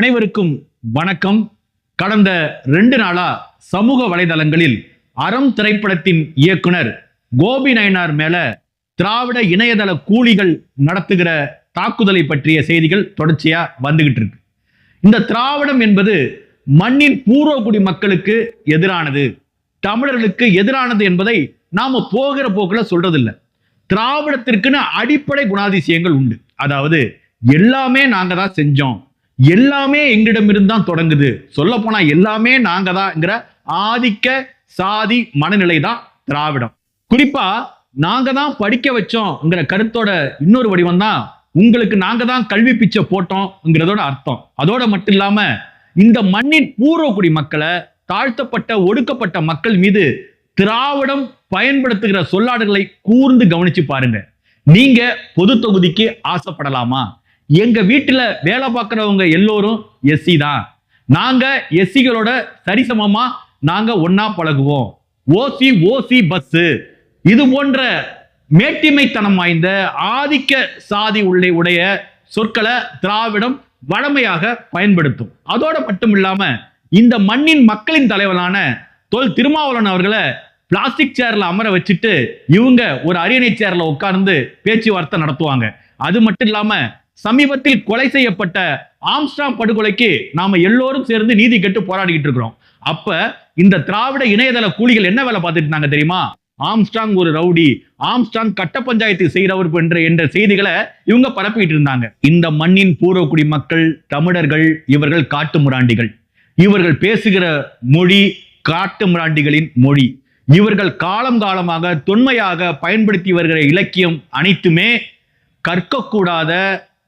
அனைவருக்கும் வணக்கம். கடந்த ரெண்டு நாளா சமூக வலைதளங்களில் அறம் திரைப்படத்தின் இயக்குனர் கோபி நயனார் மேல திராவிட இணையதள கூலிகள் நடத்துகிற தாக்குதலை பற்றிய செய்திகள் தொடர்ச்சியா வந்துகிட்டு இருக்கு. இந்த திராவிடம் என்பது மண்ணின் பூர்வகுடி மக்களுக்கு எதிரானது தமிழர்களுக்கு எதிரானது என்பதை நாம போகிற போக்குல சொல்றதில்லை. திராவிடத்திற்குன்னு அடிப்படை குணாதிசயங்கள் உண்டு. அதாவது எல்லாமே நாங்க தான் செஞ்சோம். எல்லாமே எங்களிடமிருந்து தான் தொடங்குது. சொல்ல போனா எல்லாமே நாங்க தான்ங்கிற ஆதிக்க சாதி மனநிலை தான் திராவிடம். குறிப்பா நாங்க தான் படிக்க வச்சோம்ங்கிற கருத்தோட இன்னொரு வடிவம் தான் உங்களுக்கு நாங்க தான் கல்வி பிச்சை போட்டோம்ங்கிறதோட அர்த்தம். அதோட மட்டும் இல்லாம இந்த மண்ணின் பூர்வக்குடி மக்களை தாழ்த்தப்பட்ட ஒடுக்கப்பட்ட மக்கள் மீது திராவிடம் பயன்படுத்துகிற சொல்லாடல்களை கூர்ந்து கவனிச்சு பாருங்க. நீங்க பொது தொகுதிக்கு ஆசைப்படலாமா? எங்க வீட்டுல வேலை பார்க்கறவங்க எல்லோரும் எஸ்சி தான். நாங்க எஸ்சிகளோட சரிசமமா நாங்க ஒன்னா பழகுவோம். ஓசி ஓசி பஸ் இது போன்ற மேட்டிமைத்தனம் வாய்ந்த ஆதிக்க சாதி உள்ளே உடைய சொற்களை திராவிடம் வழமையாக பயன்படுத்தும். அதோட மட்டும் இல்லாம இந்த மண்ணின் மக்களின் தலைவரான தொல் திருமாவளவன் அவர்களை பிளாஸ்டிக் சேர்ல அமர வச்சுட்டு இவங்க ஒரு அரியணை சேர்ல உட்கார்ந்து பேச்சுவார்த்தை நடத்துவாங்க. அது மட்டும் இல்லாம சமீபத்தில் கொலை செய்யப்பட்ட ஆம்ஸ்டாங் படுகொலைக்கு நாம எல்லோரும் சேர்ந்து நீதி கெட்டு போராடிக்கிட்டு இருக்கிறோம். அப்ப இந்த திராவிட இணையதள கூலிகள் என்ன வேலை பார்த்துட்டு இருந்தாங்க தெரியுமா? ஆம்ஸ்டாங் ஒரு ரவுடி ஆம்ஸ்டாங் கட்ட பஞ்சாயத்து செய்கிறவர் என்ற என்ற செய்திகளை இவங்க பரப்பிட்டு இருந்தாங்க. இந்த மண்ணின் பூர்வக்குடி மக்கள் தமிழர்கள் இவர்கள் காட்டு முராண்டிகள். இவர்கள் பேசுகிற மொழி காட்டு முராண்டிகளின் மொழி. இவர்கள் காலம் காலமாக தொன்மையாக பயன்படுத்தி வருகிற இலக்கியம் அனைத்துமே கற்கக்கூடாத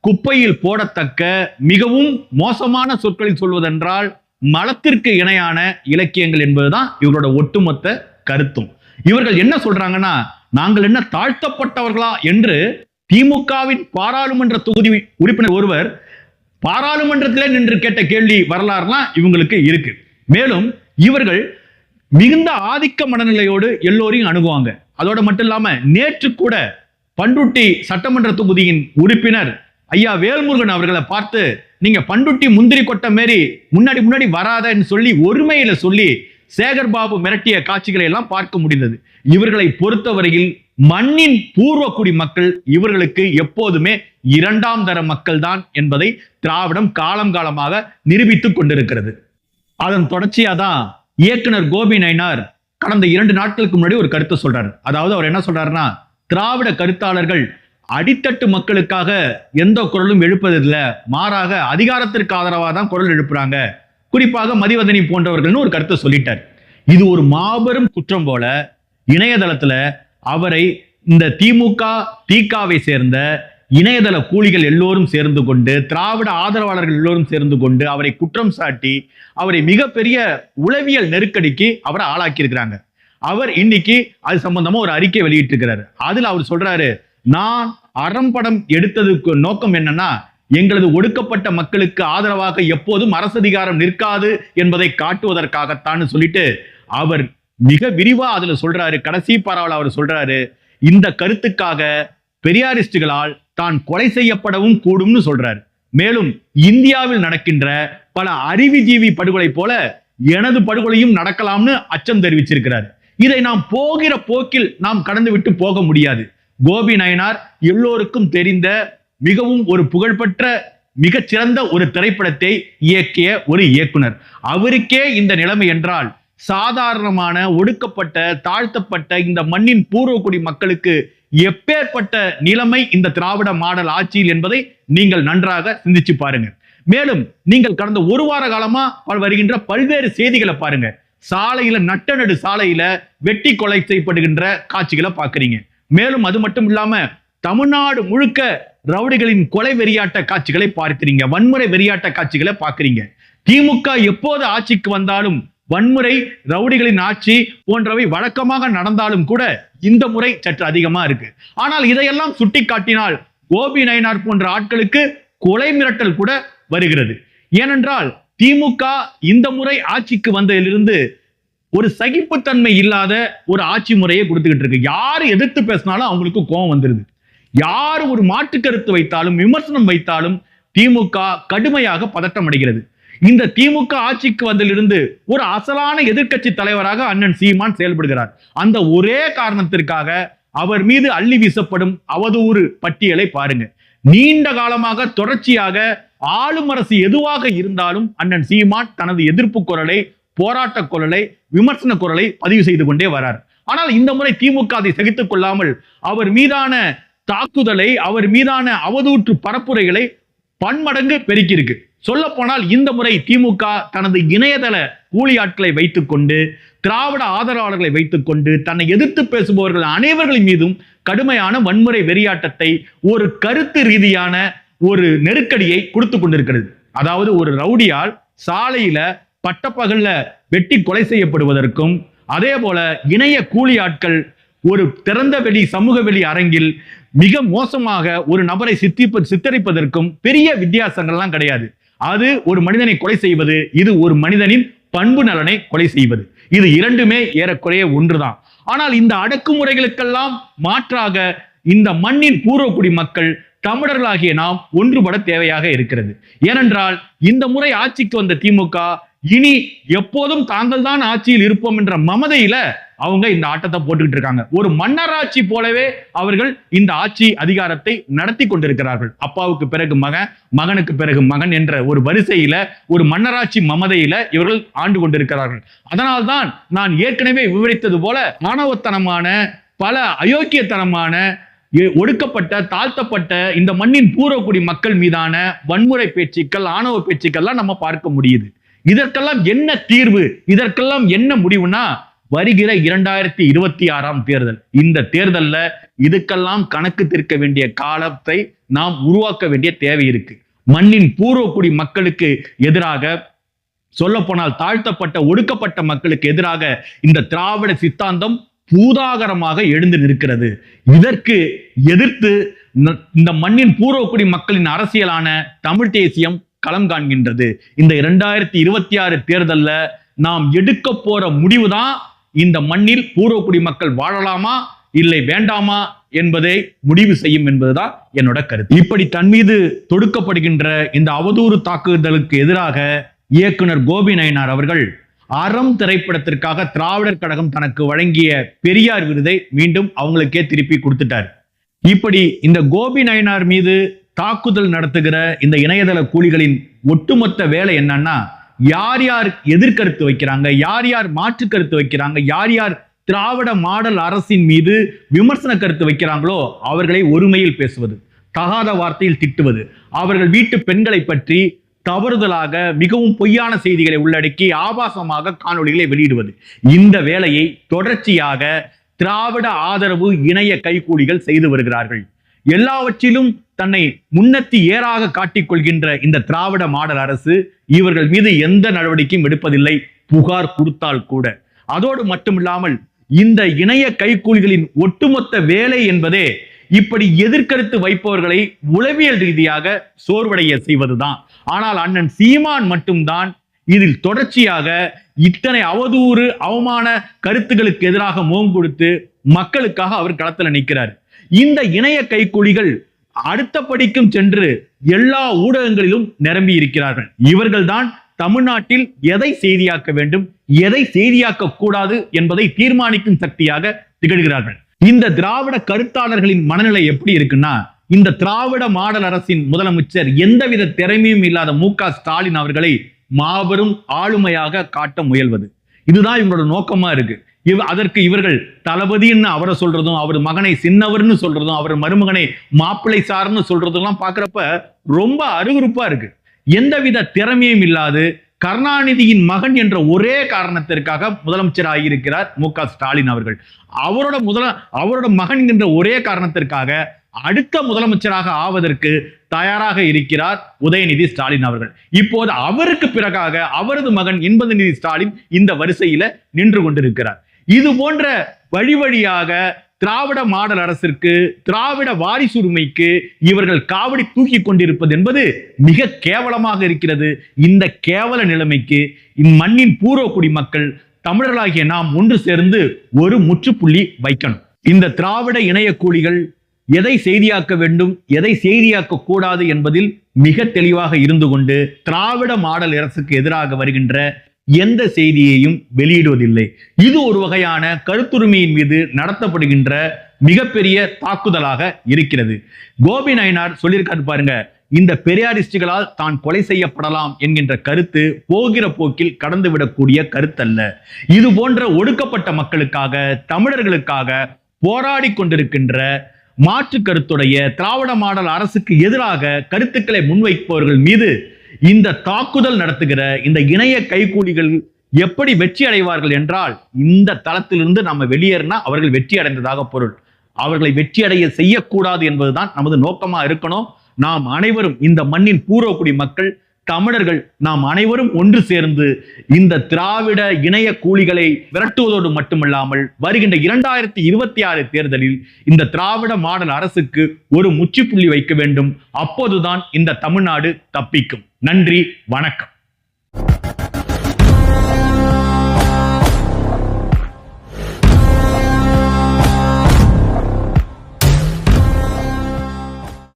குப்பையில் போடத்தக்க மிகவும் மோசமான சொற்களில் சொல்வதென்றால் மலத்திற்கு இணையான இலக்கியங்கள் என்பதுதான் இவரோட ஒட்டுமொத்த கருத்தும். இவர்கள் என்ன சொல்றாங்கன்னா நாங்கள் என்ன தாழ்த்தப்பட்டவர்களா? என்று திமுகவின் பாராளுமன்ற தொகுதி உறுப்பினர் ஒருவர் பாராளுமன்றத்திலே நின்று கேட்ட கேள்வி வரலாறுலாம் இவங்களுக்கு இருக்கு. மேலும் இவர்கள் மிகுந்த ஆதிக்க மனநிலையோடு எல்லோரையும் அணுகுவாங்க. அதோட மட்டும் இல்லாம நேற்று கூட பண்டுட்டி சட்டமன்ற தொகுதியின் உறுப்பினர் ஐயா வேல்முருகன் அவர்களை பார்த்து நீங்க பண்டுட்டி முந்திரி கொட்டை மாரி முன்னாடி முன்னாடி வராதன்னு சொல்லி ஒருமையில சொல்லி சேகர் பாபு மிரட்டிய காட்சிகளை எல்லாம் பார்க்க முடிந்தது. இவர்களை பொறுத்தவரையில் மண்ணின் பூர்வக்குடி மக்கள் இவர்களுக்கு எப்போதுமே இரண்டாம் தர மக்கள் தான் என்பதை திராவிடம் காலம் காலமாக நிரூபித்துக் கொண்டிருக்கிறது. அதன் தொடர்ச்சியா தான் இயக்குனர் கோபி நயினார் கடந்த இரண்டு நாட்களுக்கு முன்னாடி ஒரு கருத்தை சொல்றாரு. அதாவது அவர் என்ன சொல்றாருன்னா திராவிட கருத்தாளர்கள் அடித்தட்டு மக்களுக்காக எந்த குரலும் எழுப்பதில்லை. மாறாக அதிகாரத்திற்கு ஆதரவாக தான் குரல் எழுப்புறாங்க. குறிப்பாக மதிவதனி போன்றவர்கள்னு ஒரு கருத்தை சொல்லிட்டார். இது ஒரு மாபெரும் குற்றம் போல இணையதளத்துல அவரை இந்த திமுக திகாவை சேர்ந்த இணையதள கூலிகள் எல்லோரும் சேர்ந்து கொண்டு திராவிட ஆதரவாளர்கள் எல்லோரும் சேர்ந்து கொண்டு அவரை குற்றம் சாட்டி அவரை மிகப்பெரிய உளவியல் நெருக்கடிக்கு அவரை ஆளாக்கியிருக்கிறாங்க. அவர் இன்னைக்கு அது சம்பந்தமா ஒரு அறிக்கை வெளியிட்டிருக்கிறாரு. அதுல அவர் சொல்றாரு நான் அறம்படம் எடுத்ததுக்கு நோக்கம் என்னன்னா எங்களது ஒடுக்கப்பட்ட மக்களுக்கு ஆதரவாக எப்போதும் அரசதிகாரம் நிற்காது என்பதை காட்டுவதற்காகத்தான் சொல்லிட்டு அவர் மிக விரிவா அதுல சொல்றாரு. கடைசி பாராவில் அவர் சொல்றாரு இந்த கருத்துக்காக பெரியாரிஸ்டுகளால் தான் கொலை செய்யப்படவும் கூடும்னு சொல்றாரு. மேலும் இந்தியாவில் நடக்கின்ற பல அறிவுஜீவி படுகொலை போல எனது படுகொலையும் நடக்கலாம்னு அச்சம் தெரிவிச்சிருக்கிறார். இதை நாம் போகிற போக்கில் நாம் கடந்து விட்டு போக முடியாது. கோபி நயனார் எல்லோருக்கும் தெரிந்த மிகவும் ஒரு புகழ்பெற்ற மிகச்சிறந்த ஒரு திரைப்படத்தை இயக்கிய ஒரு இயக்குனர். அவருக்கே இந்த நிலைமை என்றால் சாதாரணமான ஒடுக்கப்பட்ட தாழ்த்தப்பட்ட இந்த மண்ணின் பூர்வக்குடி மக்களுக்கு எப்பேற்பட்ட நிலைமை இந்த திராவிட மாடல் ஆட்சியில் என்பதை நீங்கள் நன்றாக சிந்திச்சு பாருங்க. மேலும் நீங்கள் கடந்த ஒரு வார காலமா வருகின்ற பல்வேறு செய்திகளை பாருங்க. சாலையில நட்ட நடு சாலையில வெட்டி கொலை செய்யப்படுகின்ற காட்சிகளை பாக்குறீங்க மேலும் அது மட்டும் இல்லாம தமிழ்நாடு முழுக்க ரவுடிகளின் கொலை வெறியாட்ட காட்சிகளை பார்க்கிறீங்க. வன்முறை வெறியாட்ட காட்சிகளை பார்க்கிறீங்க. திமுக எப்போது ஆட்சிக்கு வந்தாலும் வன்முறை ரவுடிகளின் ஆட்சி போன்றவை வழக்கமாக நடந்தாலும் கூட இந்த முறை சற்று அதிகமா இருக்கு. ஆனால் இதையெல்லாம் சுட்டி காட்டினால் கோபி நயனார் போன்ற ஆட்களுக்கு கொலை மிரட்டல் கூட வருகிறது. ஏனென்றால் திமுக இந்த முறை ஆட்சிக்கு வந்ததிலிருந்து ஒரு சகிப்புத்தன்மை இல்லாத ஒரு ஆட்சி முறையை கொடுத்துக்கிட்டு இருக்கு. யார் எதிர்த்து பேசினாலும் அவங்களுக்கு கோபம் வந்துருது. யார் ஒரு மாற்று கருத்து வைத்தாலும் விமர்சனம் வைத்தாலும் திமுக கடுமையாக பதட்டம் அடைகிறது. இந்த திமுக ஆட்சிக்கு வந்ததிலிருந்து ஒரு அசலான எதிர்க்கட்சி தலைவராக அண்ணன் சீமான் செயல்படுகிறார். அந்த ஒரே காரணத்திற்காக அவர் மீது அள்ளி வீசப்படும் அவதூறு பட்டியலை பாருங்க. நீண்ட காலமாக தொடர்ச்சியாக ஆளும் அரசு எதுவாக இருந்தாலும் அண்ணன் சீமான் தனது எதிர்ப்பு குரலை போராட்ட குரலை விமர்சன குரலை பதிவு செய்து கொண்டே வரார். ஆனால் இந்த முறை திமுக அதை சகித்துக் கொள்ளாமல் அவர் மீதான தாக்குதலை அவர் மீதான அவதூற்று பரப்புரைகளை பன்மடங்கு பெருக்கியிருக்கு. சொல்ல போனால் இந்த முறை திமுக தனது இணையதள கூலி ஆட்களை வைத்துக்கொண்டு திராவிட ஆதரவாளர்களை வைத்துக்கொண்டு தன்னை எதிர்த்து பேசுபவர்கள் அனைவர்களின் மீதும் கடுமையான வன்முறை வெறியாட்டத்தை ஒரு கருத்து ரீதியான ஒரு நெருக்கடியை கொடுத்து கொண்டிருக்கிறது. அதாவது ஒரு ரவுடியால் சாலையில பட்டப்பகல்ல வெட்டி கொலை செய்யப்படுவதற்கும் அதே போல இணைய கூலி ஆட்கள் ஒரு திறந்த வெளி சமூக வெளி அரங்கில் மிக மோசமாக ஒரு நபரை சித்திப்ப சித்தரிப்பதற்கும் பெரிய வித்தியாசங்கள்லாம் கிடையாது. அது ஒரு மனிதனை கொலை செய்வது இது ஒரு மனிதனின் பண்பு நலனை கொலை செய்வது. இது இரண்டுமே ஏறக்குறைய ஒன்றுதான். ஆனால் இந்த அடக்குமுறைகளுக்கெல்லாம் மாற்றாக இந்த மண்ணின் பூர்வக்குடி மக்கள் தமிழர்களாகிய நாம் ஒன்றுபட தேவையாக இருக்கிறது. ஏனென்றால் இந்த முறை ஆட்சிக்கு வந்த திமுக இனி எப்போதும் தாங்கள் தான் ஆட்சியில் இருப்போம் என்ற மமதையில அவங்க இந்த ஆட்டத்தை போட்டுக்கிட்டு இருக்காங்க. ஒரு மன்னராட்சி போலவே அவர்கள் இந்த ஆட்சி அதிகாரத்தை நடத்தி கொண்டிருக்கிறார்கள். அப்பாவுக்கு பிறகு மகன் மகனுக்கு பிறகு மகன் என்ற ஒரு வரிசையில ஒரு மன்னராட்சி மமதையில இவர்கள் ஆண்டு கொண்டிருக்கிறார்கள். அதனால்தான் நான் ஏற்கனவே விவரித்தது போல மாணவத்தனமான பல அயோக்கியத்தனமான எ- ஒடுக்கப்பட்ட தாழ்த்தப்பட்ட இந்த மண்ணின் பூர்வக்குடி மக்கள் மீதான வன்முறை பேச்சுக்கள் ஆணவ பேச்சுக்கள்லாம் நம்ம பார்க்க முடியுது. இதற்கெல்லாம் என்ன தீர்வு? இதற்கெல்லாம் என்ன முடிவுனா வருகிற இரண்டாயிரத்தி இருபத்தி ஆறாம் தேர்தல். இந்த தேர்தல்ல இதுக்கெல்லாம் கணக்கு தீர்க்க வேண்டிய காலத்தை நாம் உருவாக்க வேண்டிய தேவை இருக்கு. மண்ணின் பூர்வக்குடி மக்களுக்கு எதிராக சொல்லப்போனால் தாழ்த்தப்பட்ட ஒடுக்கப்பட்ட மக்களுக்கு எதிராக இந்த திராவிட சித்தாந்தம் பூதாகரமாக எழுந்து நிற்கிறது. இதற்கு எதிர்த்து இந்த மண்ணின் பூர்வக்குடி மக்களின் அரசியலான தமிழ் தேசியம் களம் காண்கின்றது. இந்த இரண்டாயிரத்தி இருபத்தி ஆறு தேர்தல்ல நாம் எடுக்க போற முடிவுதான் இந்த மண்ணில் பூர்வக்குடி மக்கள் வாழலாமா இல்லை வேண்டாமா என்பதை முடிவு செய்யும் என்பதுதான் என்னோட கருத்து. இப்படி தன் மீது தொடுக்கப்படுகின்ற இந்த அவதூறு தாக்குதலுக்கு எதிராக இயக்குனர் கோபி நயனார் அவர்கள் அறம் திரைப்படத்திற்காக திராவிடர் கழகம் தனக்கு வழங்கிய பெரியார் விருதை மீண்டும் அவங்களுக்கே திருப்பி கொடுத்துட்டார். இப்படி இந்த கோபி நயனார் மீது தாக்குதல் நடத்துகிற இந்த இணையதள கூலிகளின் ஒட்டுமொத்த வேலை என்னன்னா யார் யார் எதிர்கருத்து வைக்கிறாங்க யார் யார் மாற்று கருத்து வைக்கிறாங்க யார் யார் திராவிட மாடல் அரசின் மீது விமர்சன கருத்து வைக்கிறாங்களோ அவர்களை ஒருமையில் பேசுவது தகாத வார்த்தையில் திட்டுவது அவர்கள் வீட்டு பெண்களை பற்றி தவறுதலாக மிகவும் பொய்யான செய்திகளை உள்ளடக்கி ஆபாசமாக காணொளிகளை வெளியிடுவது. இந்த வேலையை தொடர்ச்சியாக திராவிட ஆதரவு இணைய கைகூலிகள் செய்து வருகிறார்கள். எல்லாவற்றிலும் தன்னை முன்னத்தி ஏறாக காட்டிக்கொள்கின்ற இந்த திராவிட மாடல் அரசு இவர்கள் மீது எந்த நடவடிக்கையும் எடுப்பதில்லை. புகார் கொடுத்தால் கூட. அதோடு மட்டுமில்லாமல் இந்த இணைய கைகூலிகளின் ஒட்டுமொத்த வேலை என்பதே இப்படி எதிர்கருத்து வைப்பவர்களை உளவியல் ரீதியாக சோர்வடைய செய்வதுதான். ஆனால் அண்ணன் சீமான் மட்டும்தான் இதில் தொடர்ச்சியாக இத்தனை அவதூறு அவமான கருத்துகளுக்கு எதிராக முகம் கொடுத்து மக்களுக்காக அவர் களத்தில் நிற்கிறார். இந்த இணைய கைக்கூலிகள் அடுத்த படிக்கும் சென்று எல்லா ஊடகங்களிலும் நிரம்பி இருக்கிறார்கள். இவர்கள்தான் தமிழ்நாட்டில் எதை செய்தியாக்க வேண்டும் எதை செய்தியாக்க கூடாது என்பதை தீர்மானிக்கும் சக்தியாக திகழ்கிறார்கள். இந்த திராவிட கருத்தாளர்களின் மனநிலை எப்படி இருக்குன்னா இந்த திராவிட மாடல் அரசின் முதலமைச்சர் எந்தவித திறமையும் இல்லாத மு க ஸ்டாலின் அவர்களை மாபெரும் ஆளுமையாக காட்ட முயல்வது. இதுதான் இவங்களோட நோக்கமா இருக்கு. இவ் அதற்கு இவர்கள் தளபதின்னு அவரை சொல்றதும் அவர் மகனை சின்னவர்னு சொல்றதும் அவர் மருமகனை மாப்பிள்ளை சார்னு சொல்றதெல்லாம் பார்க்குறப்ப ரொம்ப அருவருப்பா இருக்கு. எந்தவித திறமையும் இல்லாது கருணாநிதியின் மகன் என்ற ஒரே காரணத்திற்காக முதலமைச்சர் ஆகியிருக்கிறார் மு க ஸ்டாலின் அவர்கள். அவரோட முதல அவரோட மகன் என்ற ஒரே காரணத்திற்காக அடுத்த முதலமைச்சராக ஆவதற்கு தயாராக இருக்கிறார் உதயநிதி ஸ்டாலின் அவர்கள். இப்போது அவருக்கு பிறகாக அவரது மகன் இன்பதநிதி ஸ்டாலின் இந்த வரிசையில நின்று கொண்டிருக்கிறார். இது போன்ற வழி வழியாக திராவிட மாடல் அரசிற்கு திராவிட வாரிசுரிமைக்கு இவர்கள் காவடி தூக்கி கொண்டிருப்பது என்பது மிக கேவலமாக இருக்கிறது. இந்த கேவல நிலைமைக்கு இம்மண்ணின் பூர்வக்குடி மக்கள் தமிழர்களாகிய நாம் ஒன்று சேர்ந்து ஒரு முற்றுப்புள்ளி வைக்கணும். இந்த திராவிட இணைய கூலிகள் எதை செய்தியாக்க வேண்டும் எதை செய்தியாக்க கூடாது என்பதில் மிக தெளிவாக இருந்து கொண்டு திராவிட மாடல் அரசுக்கு எதிராக வருகின்ற எந்த செய்தியையும் வெளியிடுவதில்லை. இது ஒரு வகையான கருத்துரிமையின் மீது நடத்தப்படுகின்ற மிகப்பெரிய தாக்குதலாக இருக்கிறது. கோபி நயனார் சொல்லியிருக்காரு பாருங்க இந்த பெரியாரிஸ்டுகளால் தான் கொலை செய்யப்படலாம் என்கின்ற கருத்து போகிற போக்கில் கடந்துவிடக்கூடிய கருத்தல்ல. இது போன்ற ஒடுக்கப்பட்ட மக்களுக்காக தமிழர்களுக்காக போராடி கொண்டிருக்கின்ற மாற்று கருத்துடைய திராவிட மாடல் அரசுக்கு எதிராக கருத்துக்களை முன்வைப்பவர்கள் மீது இந்த தாக்குதல் நடத்துகிற இந்த இணைய கைகூலிகள் எப்படி வெற்றி அடைவார்கள் என்றால் இந்த தளத்திலிருந்து நம்ம வெளியேறினா அவர்கள் வெற்றி அடைந்ததாக பொருள். அவர்களை வெற்றி அடைய செய்யக்கூடாது என்பதுதான் நமது நோக்கமா இருக்கணும். நாம் அனைவரும் இந்த மண்ணின் பூர்வக்குடி மக்கள் தமிழர்கள் நாம் அனைவரும் ஒன்று சேர்ந்து இந்த திராவிட இணைய கூலிகளை விரட்டுவதோடு மட்டுமல்லாமல் வருகின்ற இரண்டாயிரத்தி இருபத்தி ஆறு தேர்தலில் இந்த திராவிட மாடல் அரசுக்கு ஒரு முற்றுப்புள்ளி வைக்க வேண்டும். அப்போதுதான் இந்த தமிழ்நாடு தப்பிக்கும். நன்றி வணக்கம்.